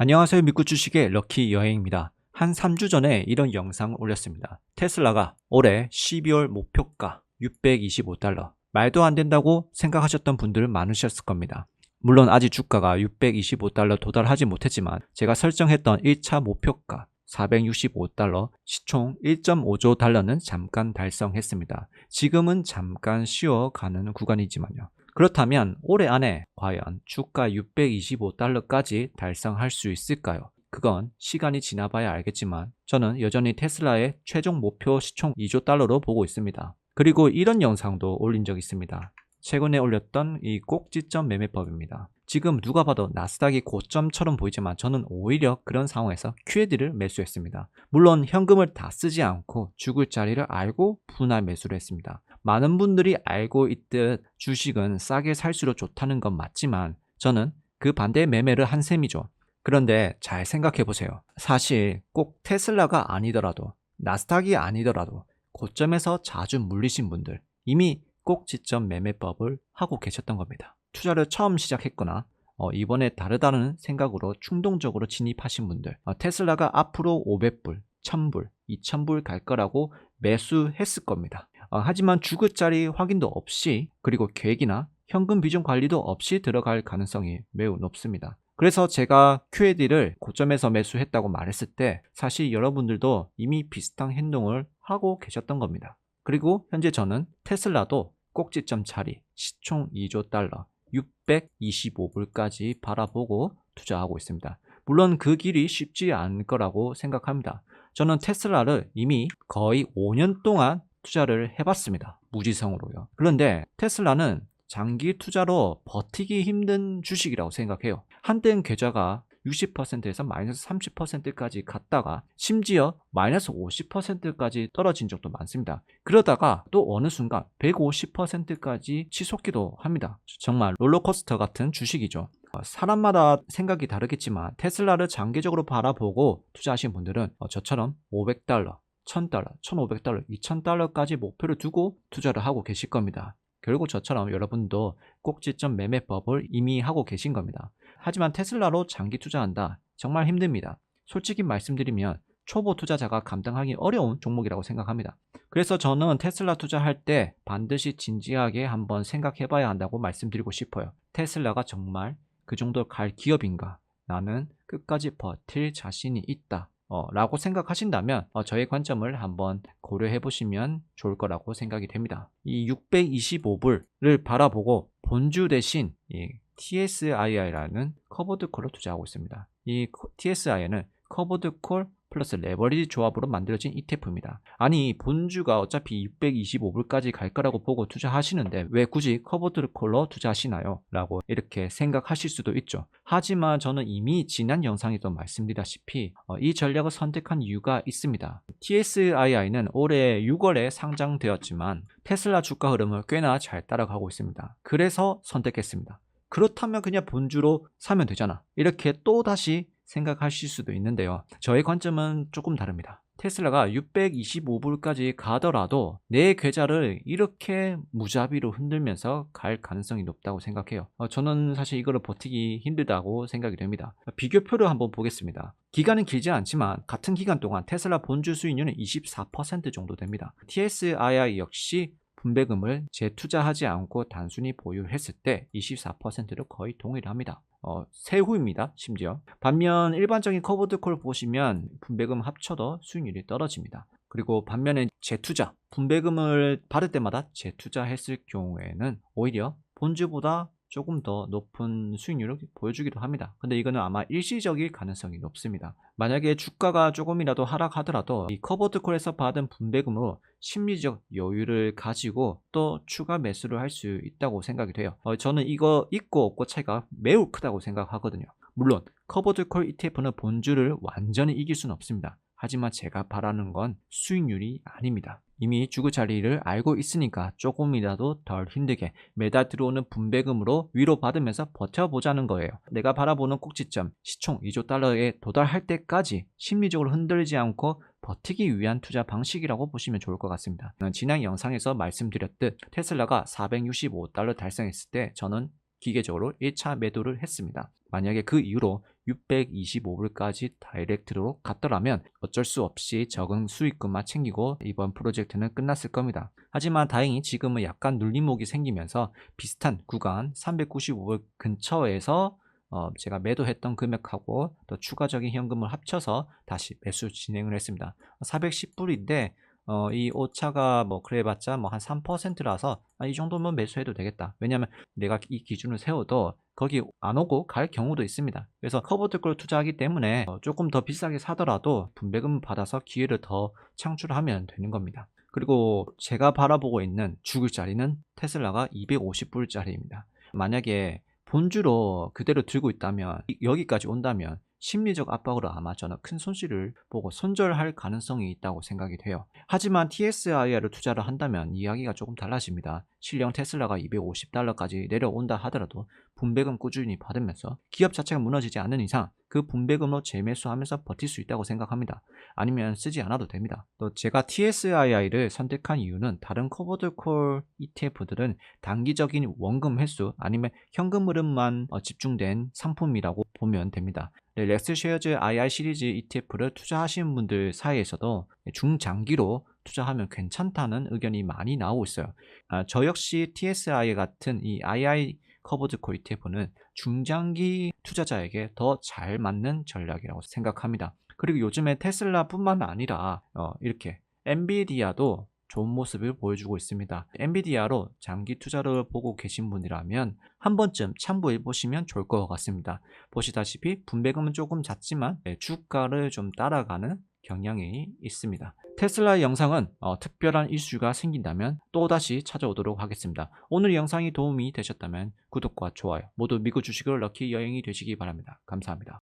안녕하세요. 미국 주식의 럭키 여행입니다. 한 3주 전에 이런 영상을 올렸습니다. 테슬라가 올해 12월 목표가 625달러. 말도 안 된다고 생각하셨던 분들 많으셨을 겁니다. 물론 아직 주가가 625달러 도달하지 못했지만 제가 설정했던 1차 목표가 465달러, 시총 1.5조 달러는 잠깐 달성했습니다. 지금은 잠깐 쉬어가는 구간이지만요. 그렇다면 올해 안에 과연 주가 625달러까지 달성할 수 있을까요? 그건 시간이 지나봐야 알겠지만 저는 여전히 테슬라의 최종 목표 시총 2조 달러로 보고 있습니다. 그리고 이런 영상도 올린 적 있습니다. 최근에 올렸던 이 꼭지점 매매법입니다. 지금 누가 봐도 나스닥이 고점처럼 보이지만 저는 오히려 그런 상황에서 QAD를 매수했습니다. 물론 현금을 다 쓰지 않고 죽을 자리를 알고 분할 매수를 했습니다. 많은 분들이 알고 있듯 주식은 싸게 살수록 좋다는 건 맞지만 저는 그 반대의 매매를 한 셈이죠. 그런데 잘 생각해 보세요. 사실 꼭 테슬라가 아니더라도 나스닥이 아니더라도 고점에서 자주 물리신 분들 이미 꼭 지점 매매법을 하고 계셨던 겁니다. 투자를 처음 시작했거나 어, 이번에 다르다는 생각으로 충동적으로 진입하신 분들 어, 테슬라가 앞으로 500불, 1000불, 2000불 갈 거라고 매수했을 겁니다. 어, 하지만 죽을 자리 확인도 없이 그리고 계획이나 현금 비중 관리도 없이 들어갈 가능성이 매우 높습니다. 그래서 제가 QAD를 고점에서 매수했다고 말했을 때 사실 여러분들도 이미 비슷한 행동을 하고 계셨던 겁니다. 그리고 현재 저는 테슬라도 꼭지점 차리 시총 2조 달러 625불까지 바라보고 투자하고 있습니다. 물론 그 길이 쉽지 않을 거라고 생각합니다. 저는 테슬라를 이미 거의 5년 동안 투자를 해봤습니다. 무지성으로요. 그런데 테슬라는 장기 투자로 버티기 힘든 주식이라고 생각해요. 한때는 계좌가 60%에서 마이너스 30%까지 갔다가 심지어 마이너스 50%까지 떨어진 적도 많습니다. 그러다가 또 어느 순간 150%까지 치솟기도 합니다. 정말 롤러코스터 같은 주식이죠. 어, 사람마다 생각이 다르겠지만 테슬라를 장기적으로 바라보고 투자하신 분들은 어, 저처럼 500달러, 1000달러, 1500달러, 2000달러까지 목표를 두고 투자를 하고 계실 겁니다. 결국 저처럼 여러분도 꼭지점 매매법을 이미 하고 계신 겁니다. 하지만 테슬라로 장기 투자한다. 정말 힘듭니다. 솔직히 말씀드리면 초보 투자자가 감당하기 어려운 종목이라고 생각합니다. 그래서 저는 테슬라 투자할 때 반드시 진지하게 한번 생각해 봐야 한다고 말씀드리고 싶어요. 테슬라가 정말 그 정도 갈 기업인가? 나는 끝까지 버틸 자신이 있다. 어, 라고 생각하신다면 어, 저의 관점을 한번 고려해 보시면 좋을 거라고 생각이 됩니다. 이 625불을 바라보고 본주 대신 이 TSII라는 커버드 콜로 투자하고 있습니다. 이 TSI는 커버드 콜 플러스 레버리지 조합으로 만들어진 ETF입니다. 아니 본주가 어차피 625불까지 갈 거라고 보고 투자하시는데 왜 굳이 커버드 콜로 투자하시나요? 라고 이렇게 생각하실 수도 있죠. 하지만 저는 이미 지난 영상에도 말씀드렸다시피 어, 이 전략을 선택한 이유가 있습니다. TSII는 올해 6월에 상장되었지만 테슬라 주가 흐름을 꽤나 잘 따라가고 있습니다. 그래서 선택했습니다. 그렇다면 그냥 본주로 사면 되잖아. 이렇게 또 다시 생각하실 수도 있는데요. 저의 관점은 조금 다릅니다. 테슬라가 625불까지 가더라도 내 계좌를 이렇게 무자비로 흔들면서 갈 가능성이 높다고 생각해요. 어, 저는 사실 이거를 버티기 힘들다고 생각이 됩니다. 비교표를 한번 보겠습니다. 기간은 길지 않지만 같은 기간 동안 테슬라 본주 수익률은 24% 정도 됩니다. TSII 역시 분배금을 재투자하지 않고 단순히 보유했을 때 24%로 거의 동일합니다. 어, 세후입니다. 심지어. 반면 일반적인 커버드 콜 보시면 분배금 합쳐도 수익률이 떨어집니다. 그리고 반면에 재투자, 분배금을 받을 때마다 재투자했을 경우에는 오히려 본주보다 조금 더 높은 수익률을 보여주기도 합니다. 근데 이거는 아마 일시적일 가능성이 높습니다. 만약에 주가가 조금이라도 하락하더라도 이 커버드 콜에서 받은 분배금으로 심리적 여유를 가지고 또 추가 매수를 할 수 있다고 생각이 돼요. 어, 저는 이거 있고 없고 차이가 매우 크다고 생각하거든요. 물론 커버드 콜 ETF는 본주를 완전히 이길 수는 없습니다. 하지만 제가 바라는 건 수익률이 아닙니다. 이미 주거 자리를 알고 있으니까 조금이라도 덜 힘들게 매달 들어오는 분배금으로 위로받으면서 버텨보자는 거예요. 내가 바라보는 꼭지점 시총 2조 달러에 도달할 때까지 심리적으로 흔들리지 않고 버티기 위한 투자 방식이라고 보시면 좋을 것 같습니다. 지난 영상에서 말씀드렸듯 테슬라가 465달러 달성했을 때 저는 기계적으로 1차 매도를 했습니다. 만약에 그 이후로 625불까지 다이렉트로 갔더라면 어쩔 수 없이 적은 수익금만 챙기고 이번 프로젝트는 끝났을 겁니다. 하지만 다행히 지금은 약간 눌림목이 생기면서 비슷한 구간 395불 근처에서 어, 제가 매도했던 금액하고 또 추가적인 현금을 합쳐서 다시 매수 진행을 했습니다. 410불인데 어, 이 오차가 뭐 그래봤자 뭐 한 3%라서 아, 이 정도면 매수해도 되겠다. 왜냐하면 내가 이 기준을 세워도 거기 안 오고 갈 경우도 있습니다. 그래서 커버드 걸 투자하기 때문에 어, 조금 더 비싸게 사더라도 분배금 받아서 기회를 더 창출하면 되는 겁니다. 그리고 제가 바라보고 있는 죽을 자리는 테슬라가 250불짜리입니다. 만약에 본주로 그대로 들고 있다면 이- 여기까지 온다면 심리적 압박으로 아마 저는 큰 손실을 보고 손절할 가능성이 있다고 생각이 돼요. 하지만 TSIR을 투자를 한다면 이야기가 조금 달라집니다. 실령 테슬라가 250달러까지 내려온다 하더라도 분배금 꾸준히 받으면서 기업 자체가 무너지지 않는 이상 그 분배금으로 재매수하면서 버틸 수 있다고 생각합니다. 아니면 쓰지 않아도 됩니다. 또 제가 TSII를 선택한 이유는 다른 커버드 콜 ETF들은 단기적인 원금 횟수 아니면 현금 흐름만 어, 집중된 상품이라고 보면 됩니다. 네, 렉스쉐어즈 II 시리즈 ETF를 투자하시는 분들 사이에서도 중장기로 투자하면 괜찮다는 의견이 많이 나오고 있어요. 아, 저 역시 TSI 같은 이 II 커버드 콜 ETF는 중장기 투자자에게 더 잘 맞는 전략이라고 생각합니다. 그리고 요즘에 테슬라뿐만 아니라 어, 이렇게 엔비디아도 좋은 모습을 보여주고 있습니다. 엔비디아로 장기 투자를 보고 계신 분이라면 한 번쯤 참고해 보시면 좋을 것 같습니다. 보시다시피 분배금은 조금 작지만 네, 주가를 좀 따라가는 경향이 있습니다. 테슬라의 영상은 어, 특별한 이슈가 생긴다면 또다시 찾아오도록 하겠습니다. 오늘 영상이 도움이 되셨다면 구독과 좋아요 모두 미국 주식을 럭키 여행이 되시기 바랍니다. 감사합니다.